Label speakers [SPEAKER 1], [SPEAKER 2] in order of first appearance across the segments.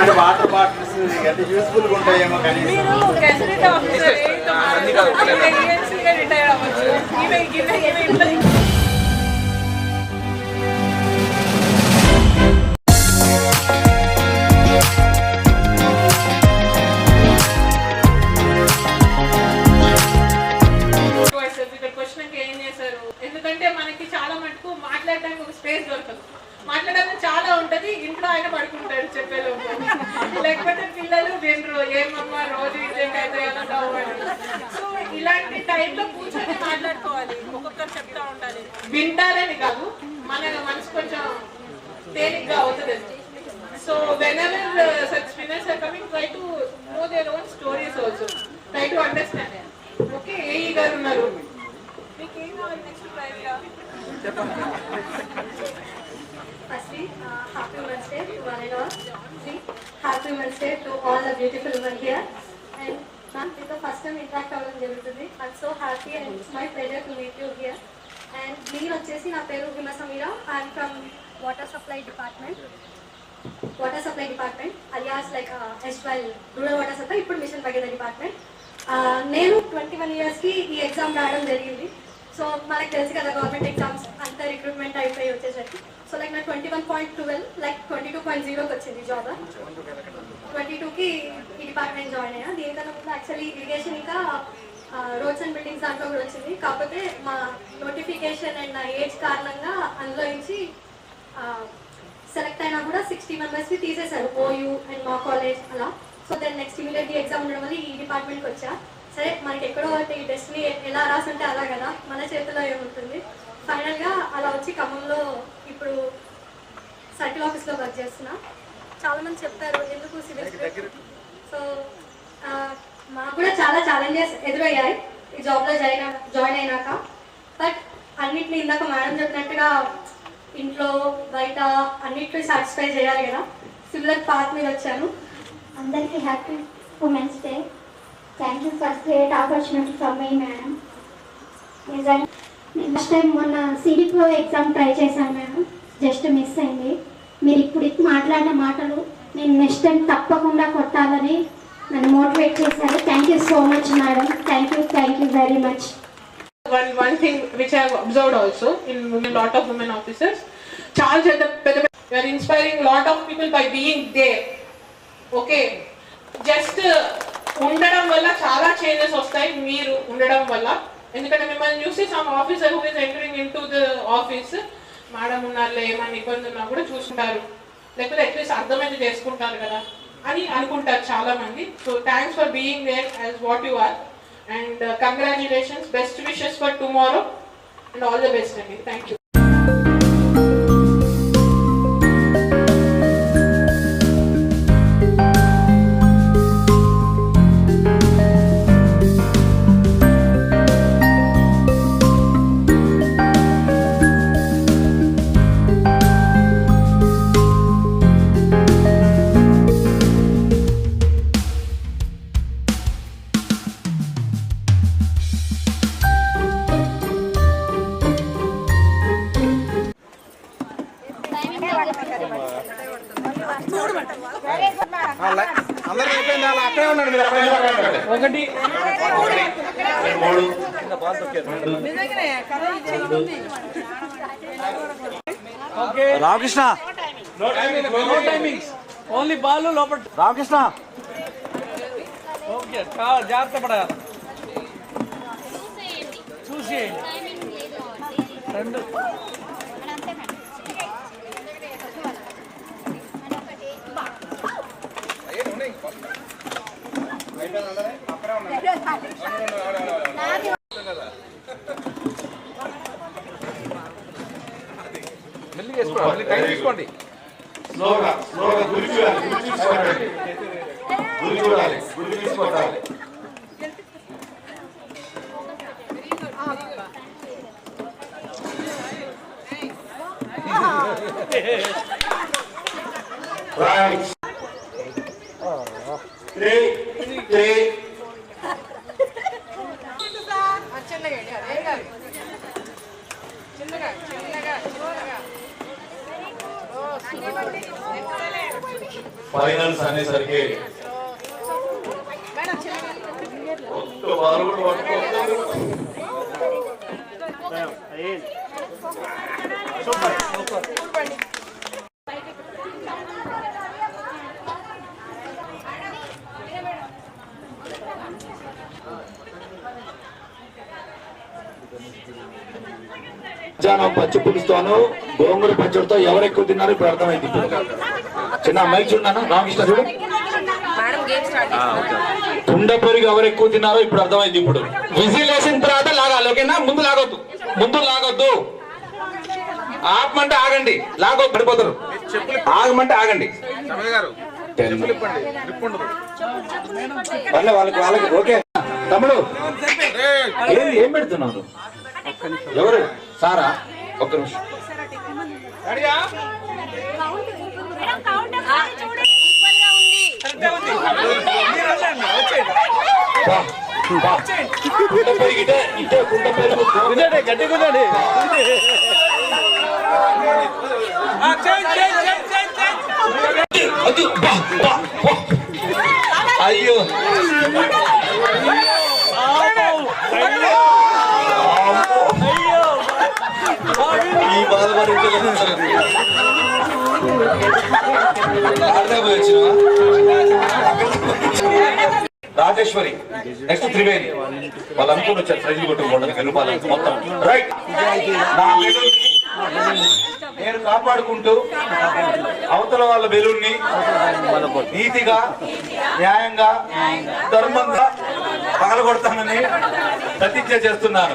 [SPEAKER 1] అంటే water bottles అంటే యూస్ఫుల్గా ఉంటాయేమో కనీసం.
[SPEAKER 2] ఎందుకంటే మనకి చాలా మటుకు మాట్లాడడానికి ఒక స్పేస్ దొరకదు. మాట్లాడడానికి చాలా ఉంటది ఇంట్లో ఆయన పడుకుంటాడు చెప్పేలోపు లేకపోతే పిల్లలు వినరు ఏమమ్మా రోజు ఇదే సో ఇలాంటి టైంలో కూర్చొని మాట్లాడుకోవాలి. ఒక్కొక్కరు చెప్తా ఉండాలి. వింటారని కాదు మన మనసు కొంచెం తేలిగ్గా అవుతుంది. So whenever such spinners are coming try to know their own stories also try to understand okay AE గారు ఉన్నారు. మీకు ఏం కావాలి? నెక్స్ట్ ప్రైజ్గా
[SPEAKER 3] Firstly, uh, happy Women's Day to one and all. Three, happy Women's Day to all the beautiful women here. And అవ్వడం జరుగుతుంది I'm so happy and it's my pleasure to meet you here and నేను వచ్చేసి నా పేరు Hima Sameera I'm from water supply department water supply department alias like as well rural water supply ఇప్పుడు mission Bhagiratha department నేను twenty one ఇయర్స్కి ఈ exam రావడం జరిగింది సో మనకు తెలుసు కదా గవర్నమెంట్ ఎగ్జామ్స్ అంత రిక్రూట్ అయిపోయి వచ్చేసరికి సో లైక్ నా twenty one point twelve like twenty two point జీరోకి వచ్చింది జాబ్ ట్వంటీ టూకి ఈ డిపార్ట్మెంట్ జాయిన్ అయ్యా. దీనికన్నా ముందు యాక్చువల్లీ ఇరిగేషన్ ఇంకా రోడ్స్ అండ్ బిల్డింగ్స్ దాంట్లో కూడా వచ్చింది. కాకపోతే మా నోటిఫికేషన్ అండ్ నా ఏజ్ కారణంగా అందులో నుంచి సెలెక్ట్ అయినా కూడా సిక్స్టీ మెంబర్స్కి తీసేశారు. ఓయూ అండ్ మా కాలేజ్ అలా. So then next immediately exam ఉండడం వల్ల ఈ డిపార్ట్మెంట్కి వచ్చా. సరే మనకి ఎక్కడో ఈ డెస్టినీ ఎలా రాసుంటే అలా కదా. మన చేతిలో ఏముంటుంది? ఫైనల్గా అలా వచ్చి ఖమ్మంలో ఇప్పుడు సర్కిల్ ఆఫీస్లో వర్క్ చేస్తున్నా. చాలా మంది చెప్పారు ఎందుకు సివిల్ సో ఆ, మాకు కూడా చాలా ఛాలెంజెస్ ఎదురయ్యాయి. ఈ జాబ్లో జాయిన్ జాయిన్ అయినాక. బట్ అన్నిటిని ఇందాక మేడం చెప్పినట్టుగా ఇంట్లో బయట అన్నిటిని సాటిస్ఫై చేయాలి కదా. సిమిలర్ పాత్ మీద వచ్చాను.
[SPEAKER 4] అందరికీ happy women's day thank you for great opportunity for me madam నిజంగా నేను ఫస్ట్ టైం మొన్న సిడి ప్రో ఎగ్జామ్ ట్రై చేశాను మేడం జస్ట్ మిస్ అయింది. మీరు ఇప్పుడు ఇది మాట్లాడిన మాటలు నేను నెక్స్ట్ టైం తప్పకుండా కొట్టాలని నన్ను మోటివేట్ చేశారు. Thank you so much madam thank you thank you very much
[SPEAKER 2] one one thing which I have also in in of women officers చాలా పెద్ద Charles at the we are inspiring lot of people by being uh, ఉండడం వల్ల చాలా changes వస్తాయి. మీరు ఉండడం వల్ల. ఎందుకంటే మిమ్మల్ని చూసి some officer who is entering in to the office madam ఉన్నారులే ఏమైనా ఇబ్బంది ఉన్నా కూడా చూసుకుంటారు. లేకపోతే అట్లీస్ట్ అర్థమైతే చేసుకుంటారు కదా అని అనుకుంటారు చాలా మంది so thanks for being there as what you are and congratulations best wishes for tomorrow and all the best అండి thank you
[SPEAKER 5] Ramakrishna
[SPEAKER 6] no timings only ball లోపల
[SPEAKER 5] రామకృష్ణ
[SPEAKER 6] ఓకే చాలా జాగ్రత్త పడాలి. చూసేయండి. రెండు. మెల్లిగా వేసుకోండి మళ్ళీ టైం తీసుకోండి.
[SPEAKER 1] స్లోగా స్లోగా గురి చూడాలి గురి చూసుకోవాలి. గురి చూడాలి గురి తీసుకోవాలి రైట్ త్రీ త్రీ
[SPEAKER 5] ఎవరు ఎక్కువ తిన్నారు ఇప్పుడు అర్థమైంది ఇప్పుడు. చిన్న అమ్మాయి చూడన్నా రామకృష్ణ చూడు. తుండ పెరుగు ఎవరు ఎక్కువ తిన్నారో ఇప్పుడు అర్థమైంది ఇప్పుడు. విజిల్ వేసిన తర్వాత లాగాలి ఓకేనా? ముందు లాగొద్దు. ముందు లాగొద్దు. ఆపమంటే ఆగండి. లాగొద్దు పడిపోతారు. ఆగమంటే ఆగండి. పర్లే వాళ్ళకి వాళ్ళకి ఓకే. తమ్ముడు ఏం పెడుతున్నావు ఎవరు? సారా? ఒక్క నిమిషం బా, బా. కుండ పెరిగితే ఇటే కుండ పెరుగు
[SPEAKER 6] గట్టి కూర్చోండి
[SPEAKER 5] అది బా, బా, బా. అయ్యో. ఈ బాధ భరించలేదు రాజేశ్వరి నెక్స్ట్ త్రివేణి. వాళ్ళు అనుకుని వచ్చారు ఫ్రెండ్లు కొట్టుకోండి వెళ్ళిపోవాలి మొత్తం. రైట్ నేను కాపాడుకుంటూ అవతల వాళ్ళ బెలూన్ని నీతిగా న్యాయంగా ధర్మంగా పగలగొడతానని ప్రతిజ్ఞ చేస్తున్నాను.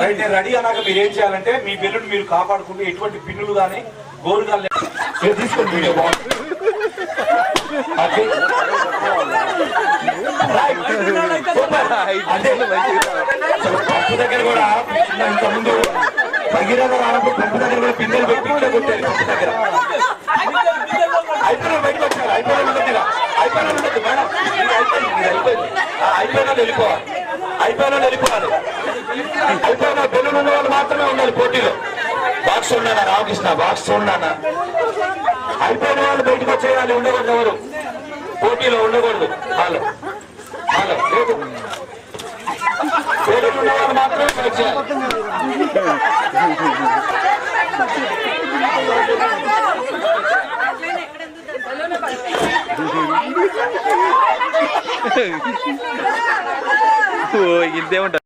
[SPEAKER 5] నేను రెడీ అన్నాక మీరు ఏం చేయాలంటే మీ బెలూన్ మీరు కాపాడుకుంటూ ఎటువంటి పిన్నులు కానీ గోరు కానీ తీసుకోండి వీడియో దగ్గర కూడా ఇంత ముందు భగీరథ రానప్పుడు పంపు దగ్గర కూడా పిందెలు పెట్టి కొట్టారు పంపు దగ్గర. అయిపోయిన బయటకు వచ్చారు. అయిపోయిన అయిపోయిన అయిపోయింది. అయిపోయినా వెళ్ళిపోవాలి. అయిపోయినా వెళ్ళిపోవాలి. అయిపోయినా బెలూన్ ఉన్న వాళ్ళు మాత్రమే ఉండాలి పోటీలో. బాక్స్ ఉన్నానా రామకృష్ణ బాక్స్ ఉన్నానా అయిపోయిన వాళ్ళు బయటకు వచ్చేయాలి ఉండకూడదు ఎవరు? పోటీలో ఉండకూడదు. వాళ్ళు హలో లేదు. పోటీలో ఉన్న వాళ్ళు మాత్రమే వచ్చేయాలి చేయాలి
[SPEAKER 6] ఇదే ఉంటారు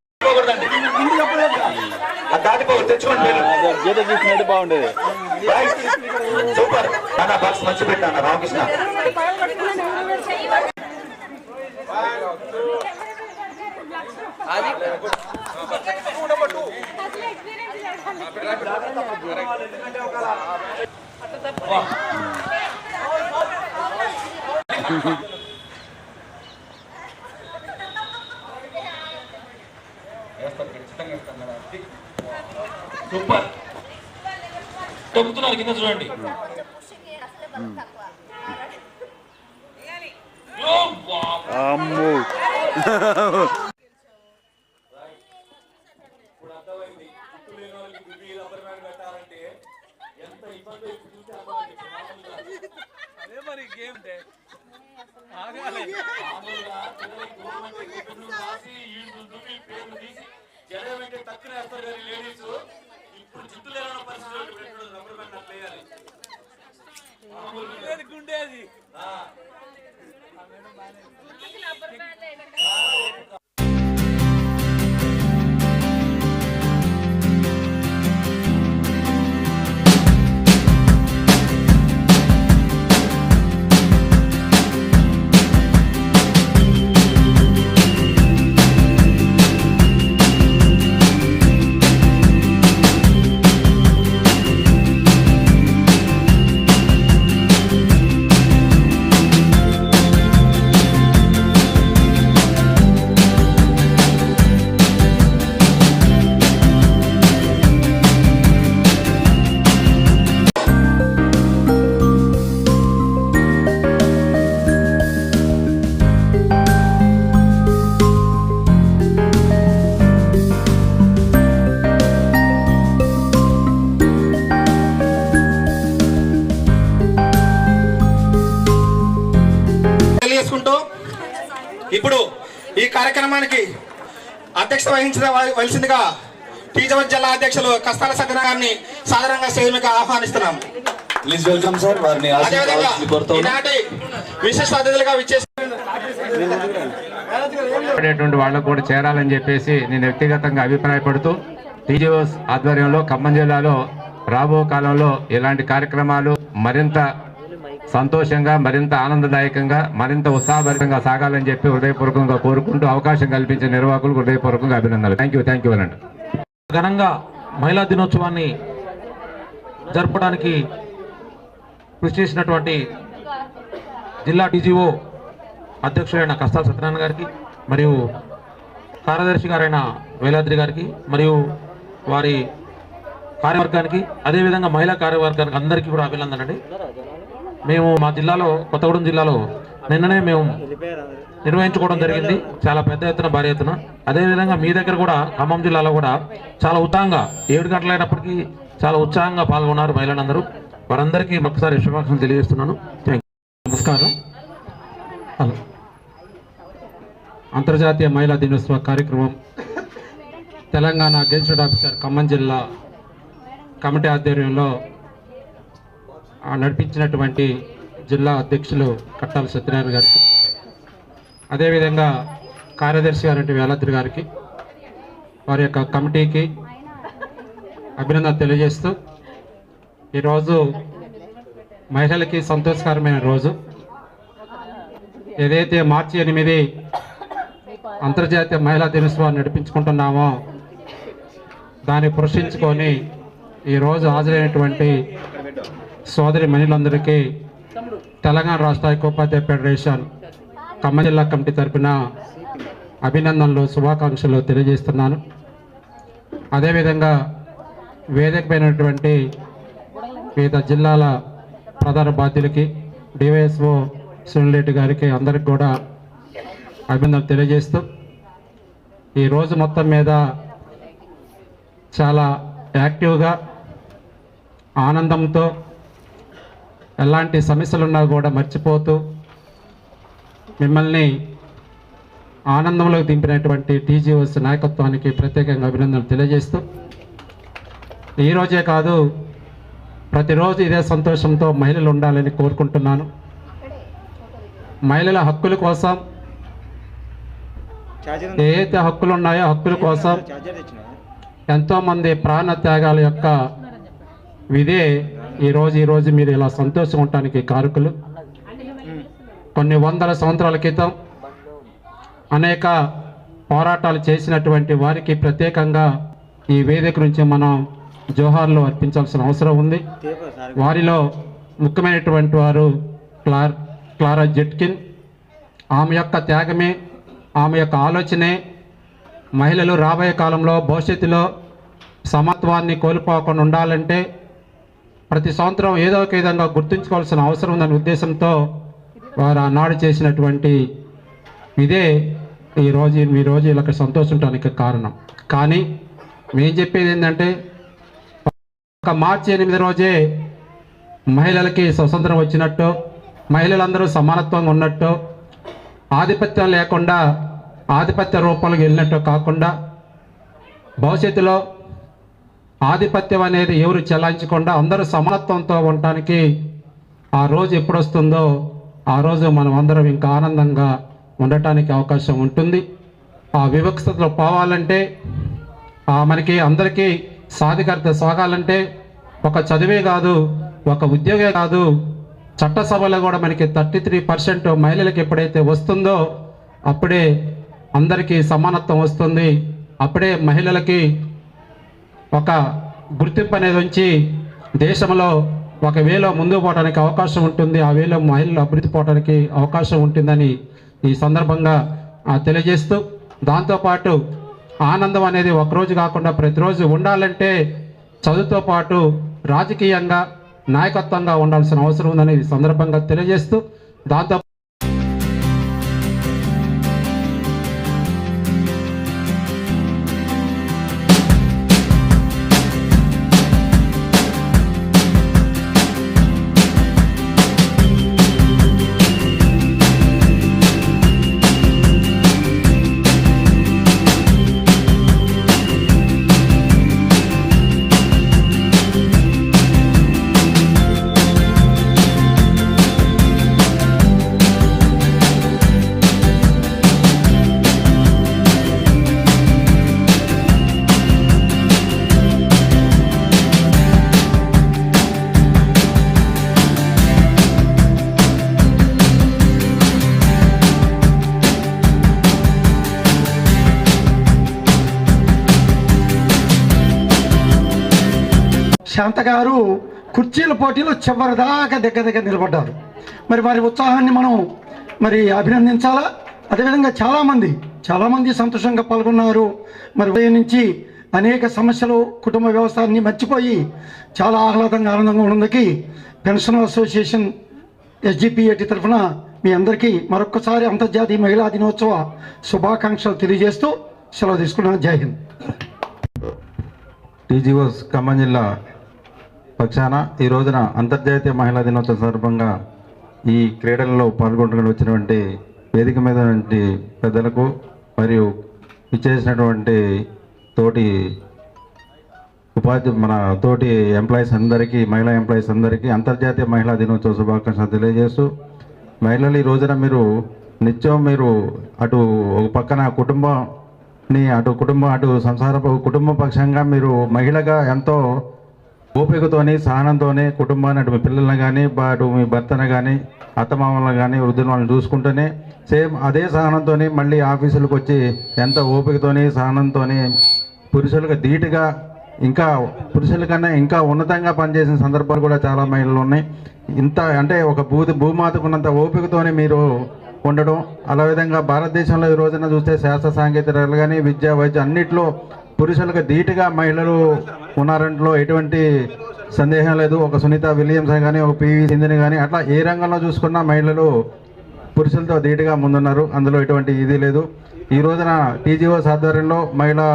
[SPEAKER 5] అది
[SPEAKER 6] గీత చూసినట్టు బాగుండేది.
[SPEAKER 5] సూపర్ అన్న బాక్స్ మంచి పెట్టాను రామకృష్ణ. సూపర్. తొక్కుతున్నారు కింద చూడండి.
[SPEAKER 6] అమ్ము.
[SPEAKER 5] ఎంత ఇబ్బంది
[SPEAKER 6] అదే మరి గేమ్ ఆగాలి
[SPEAKER 5] మామూలుగా పిల్లలకి గవర్నమెంట్ గుడ్డును రాసి ఈళ్ళు దువ్వి పేర్లు తీసి జడ వెంటే తక్కువ వేస్తారు కానీ లేడీస్ ఇప్పుడు జిత్తు లేని పరిస్థితుల్లో పెట్టడం రబ్బర్ బ్యాండ్ అట్లా వేయాలి. మామూలుగా
[SPEAKER 7] కార్యక్రమానికి అధ్యక్షత వహించిన వలసిందిగా టీజవర్ జిల్లా అధ్యక్షులు కస్తాల సత్యనారాయణ గారిని సాధారణంగా సేవలకు ఆహ్వానిస్తున్నాం
[SPEAKER 5] ప్లీజ్ వెల్కమ్ సార్ వారిని.
[SPEAKER 7] ఈనాటి అతిథులుగా
[SPEAKER 8] వాళ్ళకు కూడా చేరాలని చెప్పేసి నేను వ్యక్తిగతంగా అభిప్రాయపడుతూ టీజీఓస్ ఆధ్వర్యంలో ఖమ్మం జిల్లాలో రాబో కాలంలో ఇలాంటి కార్యక్రమాలు మరింత సంతోషంగా మరింత ఆనందదాయకంగా మరింత ఉత్సాహభరితంగా సాగాలని చెప్పి హృదయపూర్వకంగా కోరుకుంటూ అవకాశం కల్పించిన నిర్వాహకులకు హృదయపూర్వకంగా అభినందనలు. థ్యాంక్ యూ థ్యాంక్ యూ అనండి.
[SPEAKER 9] ఘనంగా మహిళా దినోత్సవాన్ని జరపడానికి కృషి చేసినటువంటి జిల్లా డీజీఓ అధ్యక్షుడైన కస్తాల్ సత్యనారాయణ గారికి మరియు కార్యదర్శి గారైన వేలాద్రి గారికి మరియు వారి కార్యవర్గానికి అదేవిధంగా మహిళా కార్యవర్గానికి అందరికీ కూడా అభినందనండి మేము మా జిల్లాలో కొత్తగూడెం జిల్లాలో నిన్ననే మేము నిర్వహించుకోవడం జరిగింది. చాలా పెద్ద ఎత్తున భారీ ఎత్తున. అదేవిధంగా మీ దగ్గర కూడా ఖమ్మం జిల్లాలో కూడా చాలా ఉత్సాహంగా ఏడు గంటలైనప్పటికీ చాలా ఉత్సాహంగా పాల్గొన్నారు మహిళలందరూ. వారందరికీ ఒకసారి శుభాకాంక్షలు తెలియజేస్తున్నాను. థ్యాంక్ నమస్కారం. హలో. అంతర్జాతీయ మహిళా దినోత్సవ కార్యక్రమం తెలంగాణ గెజిటెడ్ ఆఫీసర్ ఖమ్మం జిల్లా కమిటీ ఆధ్వర్యంలో నడిపించినటువంటి జిల్లా అధ్యక్షులు కట్టాల సత్యనారాయణ గారికి అదేవిధంగా కార్యదర్శి గారి వేలాద్రి గారికి వారి యొక్క కమిటీకి అభినందన తెలియజేస్తూ ఈరోజు మహిళలకి సంతోషకరమైన రోజు. ఏదైతే మార్చి ఎనిమిది అంతర్జాతీయ మహిళా దినోత్సవాన్ని నడిపించుకుంటున్నామో దాన్ని పురుషించుకొని ఈరోజు హాజరైనటువంటి సోదరి మహిళలందరికీ తెలంగాణ రాష్ట్ర ఐకోపాధ్యాయ ఫెడరేషన్ ఖమ్మం జిల్లా కమిటీ తరపున అభినందనలు శుభాకాంక్షలు తెలియజేస్తున్నాను. అదేవిధంగా వేదికపైనటువంటి వివిధ జిల్లాల ప్రధాన బాధ్యులకి డివైఎస్ఓ సునీల్ రెడ్డి గారికి అందరికి కూడా అభినందనలు తెలియజేస్తూ ఈ రోజు మొత్తం మీద చాలా యాక్టివ్గా ఆనందంతో ఎలాంటి సమస్యలున్నా కూడా మర్చిపోతూ మిమ్మల్ని ఆనందంలోకి దింపినటువంటి టీజీఓస్ నాయకత్వానికి ప్రత్యేకంగా అభినందనలు తెలియజేస్తూ ఈరోజే కాదు ప్రతిరోజు ఇదే సంతోషంతో మహిళలు ఉండాలని కోరుకుంటున్నాను. మహిళల హక్కుల కోసం ఏదైతే హక్కులు ఉన్నాయో హక్కుల కోసం ఎంతోమంది ప్రాణ త్యాగాల యొక్క విదే ఈరోజు ఈరోజు మీరు ఇలా సంతోషం ఉండటానికి కారకులు. కొన్ని వందల సంవత్సరాల క్రితం అనేక పోరాటాలు చేసినటువంటి వారికి ప్రత్యేకంగా ఈ వేదిక నుంచి మనం జోహార్లు అర్పించాల్సిన అవసరం ఉంది. వారిలో ముఖ్యమైనటువంటి వారు క్లార్ క్లారా జెట్కిన్. ఆమె యొక్క త్యాగమే ఆమె యొక్క ఆలోచనే మహిళలు రాబోయే కాలంలో భవిష్యత్తులో సమత్వాన్ని కోల్పోకుండా ఉండాలంటే ప్రతి సంవత్సరం ఏదో ఒక విధంగా గుర్తుంచుకోవాల్సిన అవసరం ఉందనే ఉద్దేశంతో వారు ఆనాడు చేసినటువంటి ఇదే ఈ రోజు రోజు ఇలా సంతోషించడానికి కారణం. కానీ మేం చెప్పేది ఏంటంటే ఒక మార్చి ఎనిమిది రోజే మహిళలకి స్వతంత్రం వచ్చినట్టు మహిళలందరూ సమానత్వంగా ఉన్నట్టు ఆధిపత్యం లేకుండా ఆధిపత్య రూపంలోకి వెళ్ళినట్టు కాకుండా భవిష్యత్తులో ఆధిపత్యం అనేది ఎవరు చెలాయించకుండా అందరూ సమానత్వంతో ఉండటానికి ఆ రోజు ఎప్పుడు వస్తుందో ఆ రోజు మనం అందరం ఇంకా ఆనందంగా ఉండటానికి అవకాశం ఉంటుంది. ఆ వివక్షతలో పోవాలంటే ఆ మనకి అందరికీ సాధికారత సాగాలంటే ఒక చదివే కాదు ఒక ఉద్యోగే కాదు చట్టసభలో కూడా మనకి థర్టీ త్రీ పర్సెంట్ మహిళలకు ఎప్పుడైతే వస్తుందో అప్పుడే అందరికీ సమానత్వం వస్తుంది. అప్పుడే మహిళలకి ఒక గుర్తింపు అనేది ఉంచి దేశంలో ఒక వేలో ముందుకు పోవడానికి అవకాశం ఉంటుంది ఆ వేలో మహిళలు అభివృద్ధి పోవడానికి అవకాశం ఉంటుందని ఈ సందర్భంగా తెలియజేస్తూ దాంతోపాటు ఆనందం అనేది ఒకరోజు కాకుండా ప్రతిరోజు ఉండాలంటే చదువుతో పాటు రాజకీయంగా నాయకత్వంగా ఉండాల్సిన అవసరం ఉందని ఈ సందర్భంగా తెలియజేస్తూ దాంతో
[SPEAKER 10] శాంత గారు కుర్చీల పోటీలో చివరి దాకా దగ్గర దగ్గర నిలబడ్డారు. మరి వారి ఉత్సాహాన్ని మనం మరి అభినందించాలా? అదేవిధంగా చాలామంది చాలామంది సంతోషంగా పాల్గొన్నారు. మరి ఉదయం నుంచి అనేక సమస్యలు కుటుంబ వ్యవస్థాన్ని మర్చిపోయి చాలా ఆహ్లాదంగా ఆనందంగా ఉన్నందుకు పెన్షన్ అసోసియేషన్ ఎస్జిపిఏటి తరఫున మీ అందరికీ మరొక్కసారి అంతర్జాతీయ మహిళా దినోత్సవ శుభాకాంక్షలు తెలియజేస్తూ సెలవు తీసుకున్నాను. జై హింద్.
[SPEAKER 8] టీజీఓస్ ఖమ్మం జిల్లా పక్షాన ఈ రోజున అంతర్జాతీయ మహిళా దినోత్సవం సందర్భంగా ఈ క్రీడలలో పాల్గొనడానికి వచ్చినటువంటి వేదిక మీద పెద్దలకు మరియు ఇచ్చేసినటువంటి తోటి ఉపాధి మన తోటి ఎంప్లాయీస్ అందరికీ మహిళా ఎంప్లాయీస్ అందరికీ అంతర్జాతీయ మహిళా దినోత్సవ శుభాకాంక్షలు తెలియజేస్తూ మహిళలు ఈ రోజున మీరు నిత్యం మీరు అటు ఒక పక్కన కుటుంబాన్ని అటు కుటుంబం అటు సంసార కుటుంబ పక్షంగా మీరు మహిళగా ఎంతో ఓపికతోని సహనంతోనే కుటుంబాన్ని అటు మీ పిల్లల్ని కానీ అటు మీ భర్తను కానీ అత్తమామలను కానీ వృద్ధుల వాళ్ళని చూసుకుంటూనే సేమ్ అదే సహనంతోని మళ్ళీ ఆఫీసులకు వచ్చి ఎంత ఓపికతోని సహనంతోని పురుషులకు ధీటుగా ఇంకా పురుషుల కన్నా ఇంకా ఉన్నతంగా పనిచేసిన సందర్భాలు కూడా చాలా మహిళలు ఉన్నాయి. ఇంత అంటే ఒక భూ భూమాతకున్నంత ఓపికతోనే మీరు ఉండడం అలా విధంగా భారతదేశంలో ఈ రోజున చూస్తే శాస్త్ర సాంకేతికతలు కానీ విద్య వైద్యం అన్నిట్లో పురుషులకు ధీటుగా మహిళలు ఉన్నారంట్లో ఎటువంటి సందేహం లేదు. ఒక సునీత విలియమ్స్ కానీ ఒక పివి సింధిని కానీ అట్లా ఏ రంగంలో చూసుకున్నా మహిళలు పురుషులతో ధీటుగా ముందున్నారు. అందులో ఎటువంటి ఇది లేదు. ఈ రోజున టీజీఓస్ ఆధ్వర్యంలో మహిళా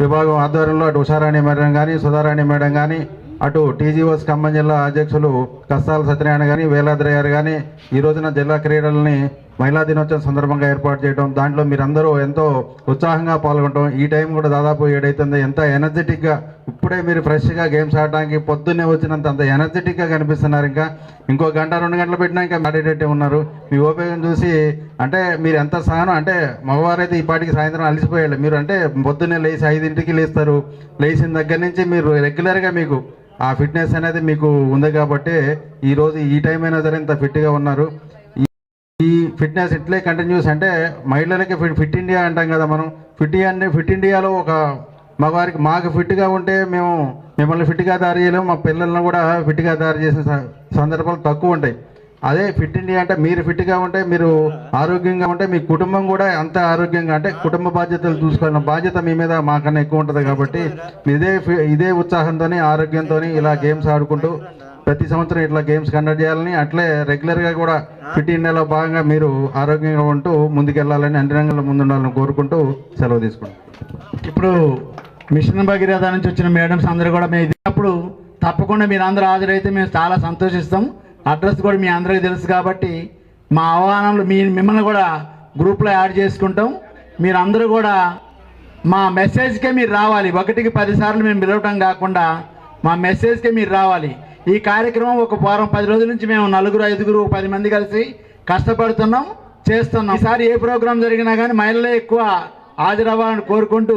[SPEAKER 8] విభాగం ఆధ్వర్యంలో అటు ఉషారాణి మేడం కానీ సుధారాణి మేడం కానీ అటు టీజీఓస్ ఖమ్మం జిల్లా అధ్యక్షులు కస్తాల సత్యనారాయణ కానీ వేలాద్రి గారు కానీ ఈ రోజున జిల్లా క్రీడలని మహిళా దినోత్సవం సందర్భంగా ఏర్పాటు చేయడం దాంట్లో మీరందరూ ఎంతో ఉత్సాహంగా పాల్గొనడం ఈ టైం కూడా దాదాపు ఏడైతుంది. ఎంత ఎనర్జెటిక్గా ఇప్పుడే మీరు ఫ్రెష్గా గేమ్స్ ఆడడానికి పొద్దున్నే వచ్చినంత అంత ఎనర్జెటిక్గా కనిపిస్తున్నారు ఇంకా. ఇంకో గంట రెండు గంటలు పెట్టినా ఇంకా ఆడేటట్టే ఉన్నారు. మీ ఉపయోగం చూసి అంటే మీరు ఎంత సహనం అంటే మగవారైతే ఈ పాటికి సాయంత్రం అలసిపోయాడు మీరు అంటే పొద్దున్నే లేచి ఐదింటికి లేస్తారు. లేచిన దగ్గర నుంచి మీరు రెగ్యులర్గా మీకు ఆ ఫిట్నెస్ అనేది మీకు ఉంది కాబట్టి ఈరోజు ఈ టైం అయినా సరే ఇంత ఫిట్గా ఉన్నారు. ఈ- ఫిట్నెస్ ఇట్లే కంటిన్యూస్ అంటే మహిళలకి ఫిట్ ఫిట్ ఇండియా అంటాం కదా మనం. ఫిట్ అంటే ఫిట్ ఇండియాలో ఒక మగవారికి మాకు ఫిట్గా ఉంటే మేము మిమ్మల్ని ఫిట్గా తయారు చేయలేము. మా పిల్లలను కూడా ఫిట్గా తయారు చేసిన స- సందర్భాలు తక్కువ ఉంటాయి. అదే ఫిట్ ఇండియా అంటే మీరు ఫిట్గా ఉంటే మీరు ఆరోగ్యంగా ఉంటే మీ కుటుంబం కూడా అంత ఆరోగ్యంగా అంటే కుటుంబ బాధ్యతలు చూసుకోవాలన్న బాధ్యత మీ మీద మాకన్నా ఎక్కువ ఉంటుంది కాబట్టి ఇదే ఫి- ఇదే ఉత్సాహంతోనే ఆరోగ్యంతో ఇలా గేమ్స్ ఆడుకుంటూ ప్రతి సంవత్సరం ఇట్లా గేమ్స్ కండక్ట్ చేయాలని అట్లే రెగ్యులర్గా కూడా ఫిట్ ఇండియాలో భాగంగా మీరు ఆరోగ్యంగా ఉంటూ ముందుకెళ్ళాలని అన్ని రంగంలో ముందుండాలని కోరుకుంటూ సెలవు తీసుకుంటాం
[SPEAKER 11] ఇప్పుడు మిషన్ భగీరథ నుంచి వచ్చిన మేడమ్స్ అందరూ కూడా మేము ఇదినప్పుడు తప్పకుండా మీరు అందరూ హాజరైతే మేము చాలా సంతోషిస్తాం. అడ్రస్ కూడా మీ అందరికీ తెలుసు కాబట్టి మా ఆహ్వానంలో మీ మిమ్మల్ని కూడా గ్రూప్లో యాడ్ చేసుకుంటాం. మీరు అందరూ కూడా మా మెసేజ్కే మీరు రావాలి. ఒకటికి పదిసార్లు మేము పిలవటం కాకుండా మా మెసేజ్కే మీరు రావాలి. ఈ కార్యక్రమం ఒక వారం పది రోజుల నుంచి మేము నలుగురు ఐదుగురు పది మంది కలిసి కష్టపడుతున్నాం చేస్తున్నాం. ఈసారి ఏ ప్రోగ్రాం జరిగినా కానీ మహిళలే ఎక్కువ హాజరవ్వాలని కోరుకుంటూ